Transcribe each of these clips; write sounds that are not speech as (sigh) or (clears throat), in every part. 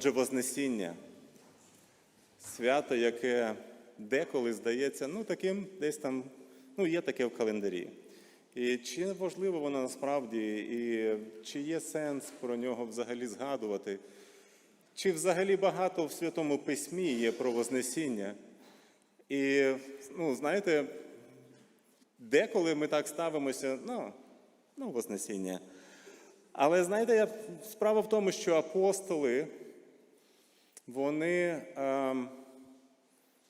Отже, Вознесіння свято, яке деколи здається, ну таким десь там, ну є таке в календарі. І чи важливо воно насправді, і чи є сенс про нього взагалі згадувати? Чи взагалі багато в Святому Письмі є про Вознесіння? І, ну, знаєте, деколи ми так ставимося, ну, ну, Вознесіння. Але знаєте, справа в тому, що апостоли, вони ем,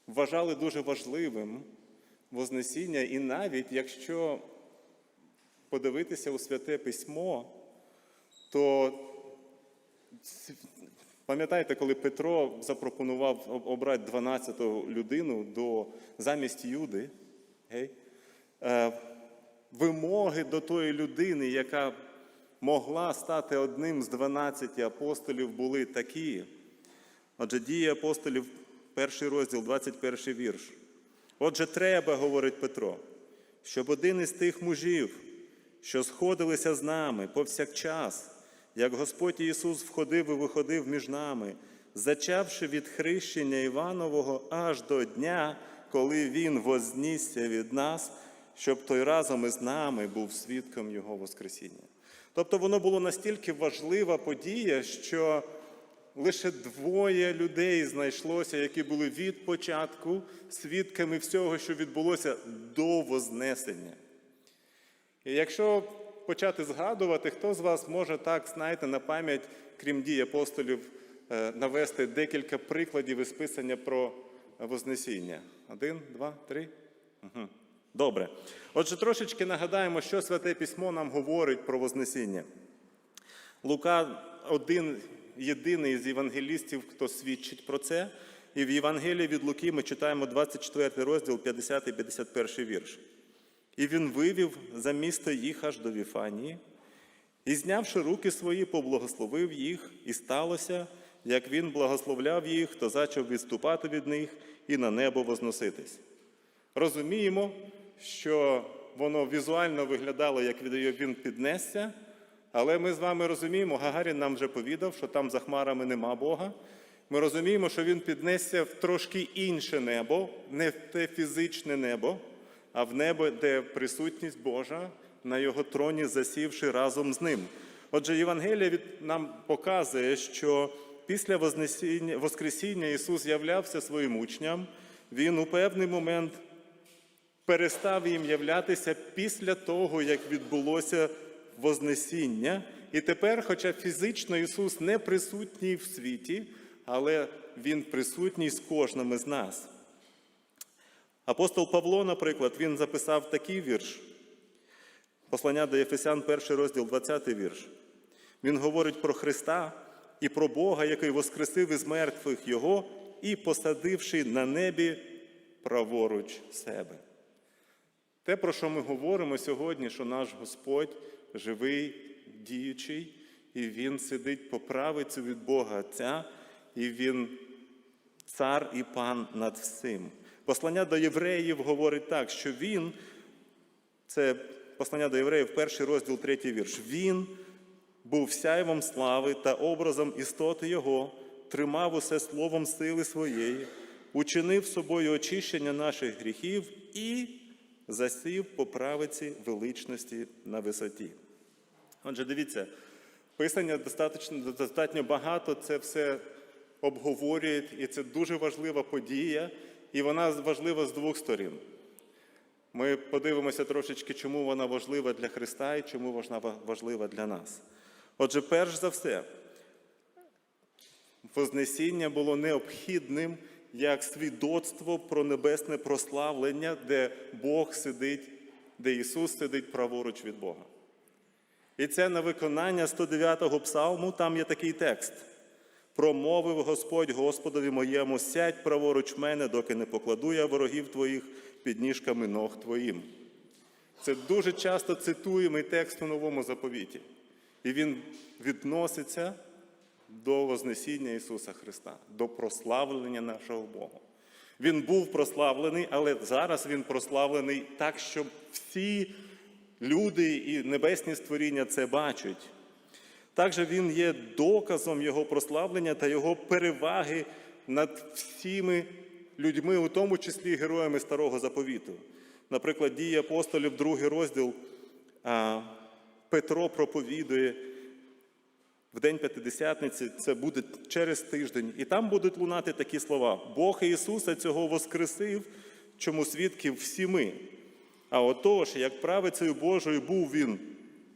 вважали дуже важливим Вознесіння, і навіть якщо подивитися у Святе Письмо, то пам'ятаєте, коли Петро запропонував обрати 12-ту людину до, замість Юди, гей, е, вимоги до тої людини, яка могла стати одним з 12 апостолів, були такі. Отже, дії апостолів, перший розділ, 21 вірш. Отже, треба, говорить Петро, щоб один із тих мужів, що сходилися з нами повсякчас, як Господь Ісус входив і виходив між нами, зачавши від хрещення Іванового аж до дня, коли Він вознісся від нас, щоб той разом із нами був свідком Його Воскресіння. Тобто воно було настільки важлива подія, що лише двоє людей знайшлося, які були від початку свідками всього, що відбулося до Вознесення. І якщо почати згадувати, хто з вас може так, знаєте, на пам'ять, крім дій апостолів, е, навести декілька прикладів із писання про Вознесіння? Один, два, три? Угу. Добре. Отже, трошечки нагадаємо, що Святе Письмо нам говорить про Вознесіння. Лука один єдиний з євангелістів, хто свідчить про це. І в Євангелії від Луки ми читаємо 24 розділ, 50 і 51 вірш. І він вивів за місто їх аж до Віфанії, і, знявши руки свої, поблагословив їх, і сталося, як він благословляв їх, то зачав відступати від них і на небо возноситись. Розуміємо, що воно візуально виглядало, як він піднесся, але ми з вами розуміємо, Гагарін нам вже повідав, що там за хмарами нема Бога. Ми розуміємо, що він піднесся в трошки інше небо, не в те фізичне небо, а в небо, де присутність Божа на його троні, засівши разом з ним. Отже, Євангелія від нам показує, що після Воскресіння Ісус являвся своїм учням, Він у певний момент перестав їм являтися після того, як відбулося Вознесіння. І тепер, хоча фізично Ісус не присутній в світі, але Він присутній з кожним із нас. Апостол Павло, наприклад, він записав такий вірш. Послання до Єфесян, перший розділ, 20 вірш. Він говорить про Христа і про Бога, який воскресив із мертвих Його і посадивши на небі праворуч себе. Те, про що ми говоримо сьогодні, що наш Господь живий, діючий, і Він сидить по правицю від Бога Отця, і Він цар і пан над всім. Послання до євреїв говорить так, що Він, це послання до євреїв, перший розділ, третій вірш. Він був сяйвом слави та образом істоти Його, тримав усе словом сили своєї, учинив собою очищення наших гріхів і засів по правиці величності на висоті. Отже, дивіться, писання достатньо, достатньо багато це все обговорює, і це дуже важлива подія, і вона важлива з двох сторін. Ми подивимося трошечки, чому вона важлива для Христа і чому вона важлива для нас. Отже, перш за все, Вознесіння було необхідним як свідоцтво про небесне прославлення, де Бог сидить, де Ісус сидить праворуч від Бога. І це на виконання 109-го псалму, там є такий текст. Промовив Господь Господові моєму, сядь праворуч мене, доки не покладу я ворогів твоїх під ніжками ног твоїм. Це дуже часто цитуємий текст у новому заповіті. І він відноситься до Вознесіння Ісуса Христа, до прославлення нашого Бога. Він був прославлений, але зараз він прославлений так, щоб всі люди і небесні створіння це бачать. Також він є доказом Його прославлення та Його переваги над всіми людьми, у тому числі героями Старого Заповіту. Наприклад, дії апостолів, другий розділ, Петро проповідує в День П'ятидесятниці, це буде через тиждень, і там будуть лунати такі слова: Бог Ісуса цього воскресив, чому свідків всі ми. А отож, як правицею Божою був він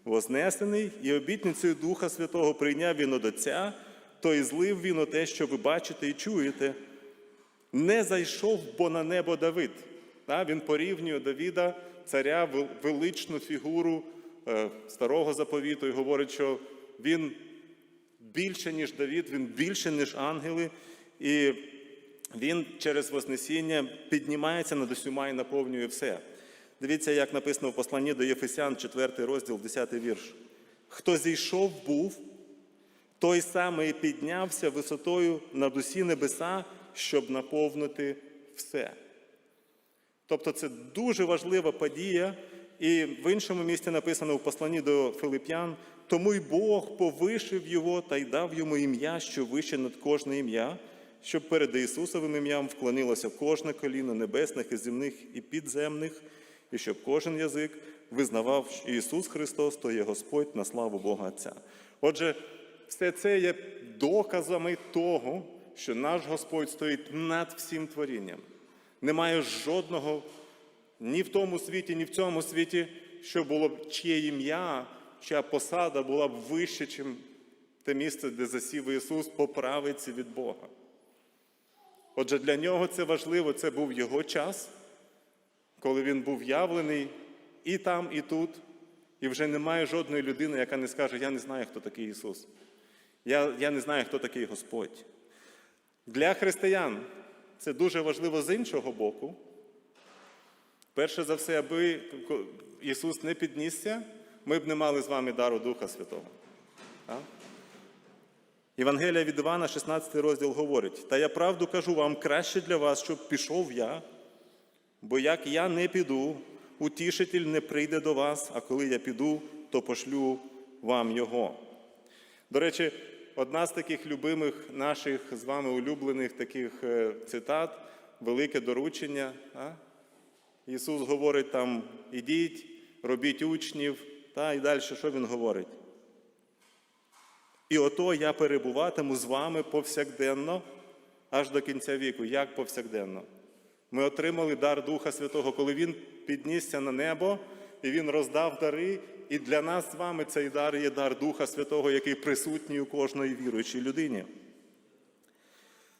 вознесений, і обітницею Духа Святого прийняв він од Отця, то і злив він оте, що ви бачите і чуєте. Не зайшов бо на небо Давид. Він порівнює Давіда, царя, величну фігуру е, старого заповіту, і говорить, що він більше, ніж Давід, він більше, ніж ангели, і він через Вознесіння піднімається над усіма і наповнює все. Дивіться, як написано в посланні до Єфесян, 4 розділ, 10 вірш. Хто зійшов був, той самий піднявся висотою над усі небеса, щоб наповнити все. Тобто це дуже важлива подія, і в іншому місці написано в посланні до Филип'ян, тому й Бог повишив його та й дав йому ім'я, що вище над кожне ім'я, щоб перед Ісусовим ім'ям вклонилося кожне коліно небесних і земних і підземних, і щоб кожен язик визнавав, що Ісус Христос то є Господь на славу Бога Отця. Отже, все це є доказами того, що наш Господь стоїть над всім творінням. Немає жодного ні в тому світі, ні в цьому світі, що було б чиє ім'я, чия посада була б вище, ніж те місце, де засів Ісус по правиці від Бога. Отже, для нього це важливо, це був його час, коли він був явлений і там, і тут. І вже немає жодної людини, яка не скаже, я не знаю, хто такий Ісус. Я, я не знаю, хто такий Господь. Для християн це дуже важливо з іншого боку. Перше за все, аби Ісус не піднісся, ми б не мали з вами дару Духа Святого. Так? Євангелія від Івана, 16 розділ говорить: Та я правду кажу вам, краще для вас, щоб пішов я, бо як я не піду, утішитель не прийде до вас, а коли я піду, то пошлю вам його. До речі, одна з таких любимих наших з вами улюблених таких е, цитат велике доручення. А? Ісус говорить там: ідіть, робіть учнів, та і далі що Він говорить? І ото я перебуватиму з вами повсякденно аж до кінця віку. Як повсякденно? Ми отримали дар Духа Святого, коли Він піднісся на небо і Він роздав дари. І для нас з вами цей дар є дар Духа Святого, який присутній у кожної віруючій людині.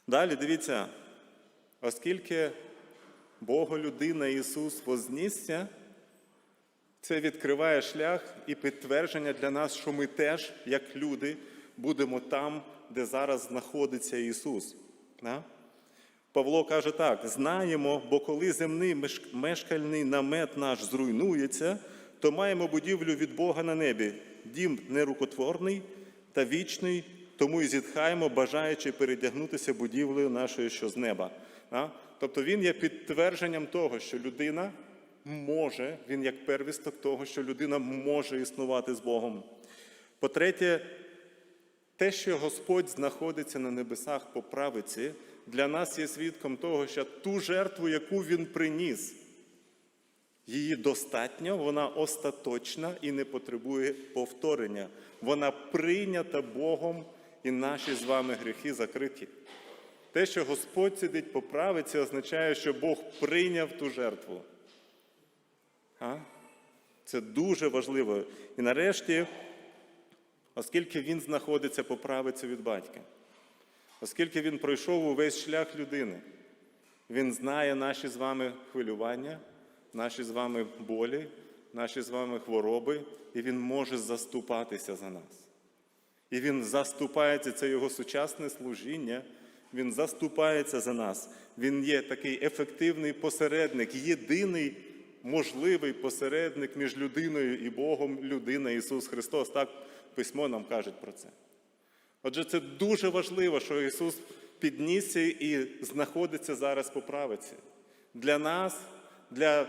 Далі дивіться, оскільки Боголюдина Ісус вознісся, це відкриває шлях і підтвердження для нас, що ми теж, як люди, будемо там, де зараз знаходиться Ісус. Павло каже так: знаємо, бо коли земний мешкальний намет наш зруйнується, то маємо будівлю від Бога на небі, дім нерукотворний та вічний, тому і зітхаємо, бажаючи передягнутися будівлею нашою, що з неба. Тобто він є підтвердженням того, що людина може, він як первісток того, що людина може існувати з Богом. По-третє, те, що Господь знаходиться на небесах по правиці, для нас є свідком того, що ту жертву, яку Він приніс, її достатньо, вона остаточна і не потребує повторення. Вона прийнята Богом і наші з вами гріхи закриті. Те, що Господь сидить по правиці, означає, що Бог прийняв ту жертву. Це дуже важливо. І нарешті, оскільки він знаходиться по правиці від батька, оскільки він пройшов увесь шлях людини, він знає наші з вами хвилювання, наші з вами болі, наші з вами хвороби, і він може заступатися за нас. І він заступається, це його сучасне служіння. Він заступається за нас. Він є такий ефективний посередник, єдиний можливий посередник між людиною і Богом, людина Ісус Христос. Так письмо нам каже про це. Отже, це дуже важливо, що Ісус піднісся і знаходиться зараз по правиці. Для нас, для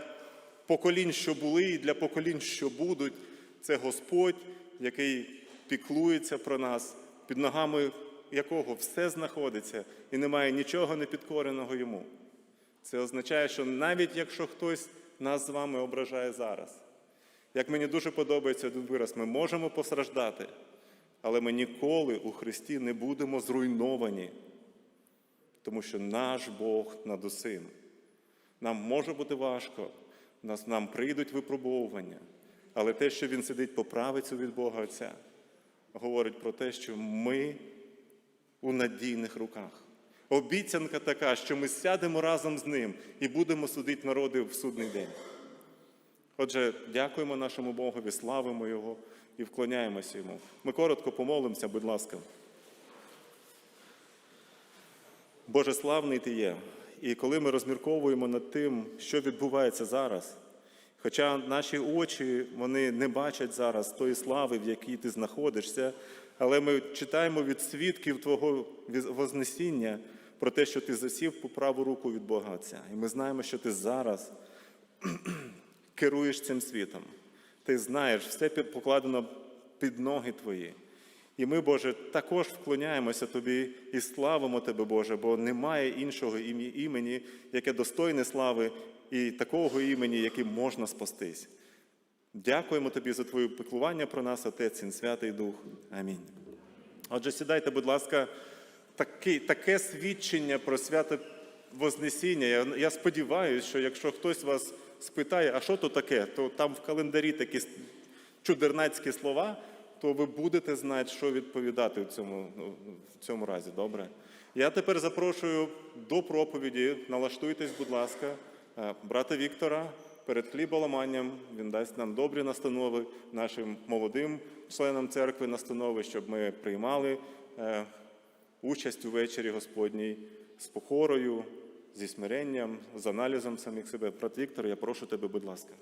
поколінь, що були, і для поколінь, що будуть, це Господь, який піклується про нас, під ногами якого все знаходиться і немає нічого непідкореного йому. Це означає, що навіть якщо хтось нас з вами ображає зараз, як мені дуже подобається тут вираз, ми можемо постраждати, але ми ніколи у Христі не будемо зруйновані, тому що наш Бог над усім. Нам може бути важко, нам прийдуть випробовування, але те, що Він сидить по правицю від Бога Отця, говорить про те, що ми у надійних руках. Обіцянка така, що ми сядемо разом з ним і будемо судити народи в судний день. Отже, дякуємо нашому Богові, славимо Його і вклоняємося йому. Ми коротко помолимося, будь ласка. Боже, славний ти є. І коли ми розмірковуємо над тим, що відбувається зараз, хоча наші очі вони не бачать зараз тої слави, в якій ти знаходишся, але ми читаємо від свідків Твого Вознесіння про те, що ти засів по праву руку від Бога Отця. І ми знаємо, що ти зараз (clears throat) керуєш цим світом. Ти знаєш, все покладено під ноги твої. І ми, Боже, також вклоняємося Тобі і славимо Тебе, Боже, бо немає іншого імені, яке достойне слави, і такого імені, яким можна спастись. Дякуємо Тобі за Твоє піклування про нас, Отець, Син, Святий Дух. Амінь. Отже, сідайте, будь ласка, таке, таке свідчення про свято Вознесіння. Я, я сподіваюся, що якщо хтось вас спитає, а що то таке, то там в календарі такі чудернацькі слова, то ви будете знати, що відповідати в цьому, ну, в цьому разі. Добре? Я тепер запрошую до проповіді. Налаштуйтесь, будь ласка, е, брата Віктора перед хліболаманням. Він дасть нам добрі настанови нашим молодим членам церкви настанови, щоб ми приймали е, участь у вечері Господній з покорою, зі смиренням, з аналізом самих себе. Брат Віктор, я прошу тебе, будь ласка.